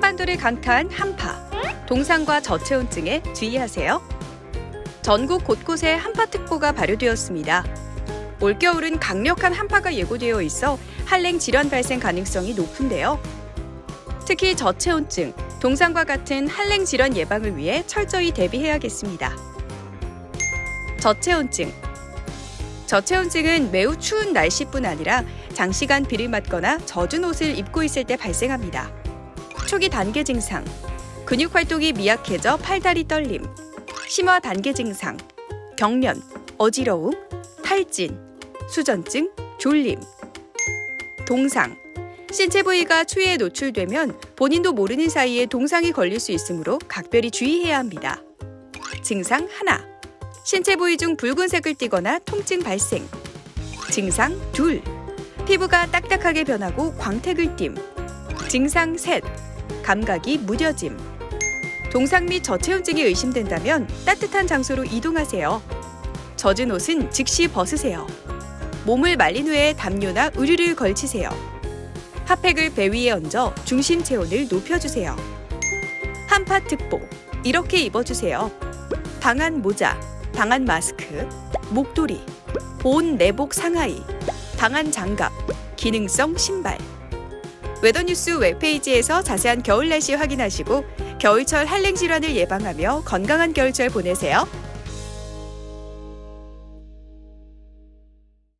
한반도를 강타한 한파, 동상과 저체온증에 주의하세요. 전국 곳곳에 한파특보가 발효되었습니다. 올겨울은 강력한 한파가 예고되어 있어 한랭 질환 발생 가능성이 높은데요. 특히 저체온증, 동상과 같은 한랭 질환 예방을 위해 철저히 대비해야겠습니다. 저체온증 저체온증은 매우 추운 날씨뿐 아니라 장시간 비를 맞거나 젖은 옷을 입고 있을 때 발생합니다. 초기 단계 증상 근육 활동이 미약해져 팔다리 떨림 심화 단계 증상 경련, 어지러움, 탈진, 수전증, 졸림 동상 신체 부위가 추위에 노출되면 본인도 모르는 사이에 동상이 걸릴 수 있으므로 각별히 주의해야 합니다. 증상 하나 신체 부위 중 붉은색을 띠거나 통증 발생. 증상 둘. 피부가 딱딱하게 변하고 광택을 띨. 증상 셋. 감각이 무뎌짐. 동상 및 저체온증이 의심된다면 따뜻한 장소로 이동하세요. 젖은 옷은 즉시 벗으세요. 몸을 말린 후에 담요나 의류를 걸치세요. 핫팩을 배 위에 얹어 중심 체온을 높여주세요. 한파 특보 이렇게 입어주세요. 방한 모자, 방한 마스크, 목도리, 보온 내복 상하이, 방한 장갑, 기능성 신발. 웨더뉴스 웹페이지에서 자세한 겨울 날씨 확인하시고 겨울철 한랭 질환을 예방하며 건강한 겨울철 보내세요.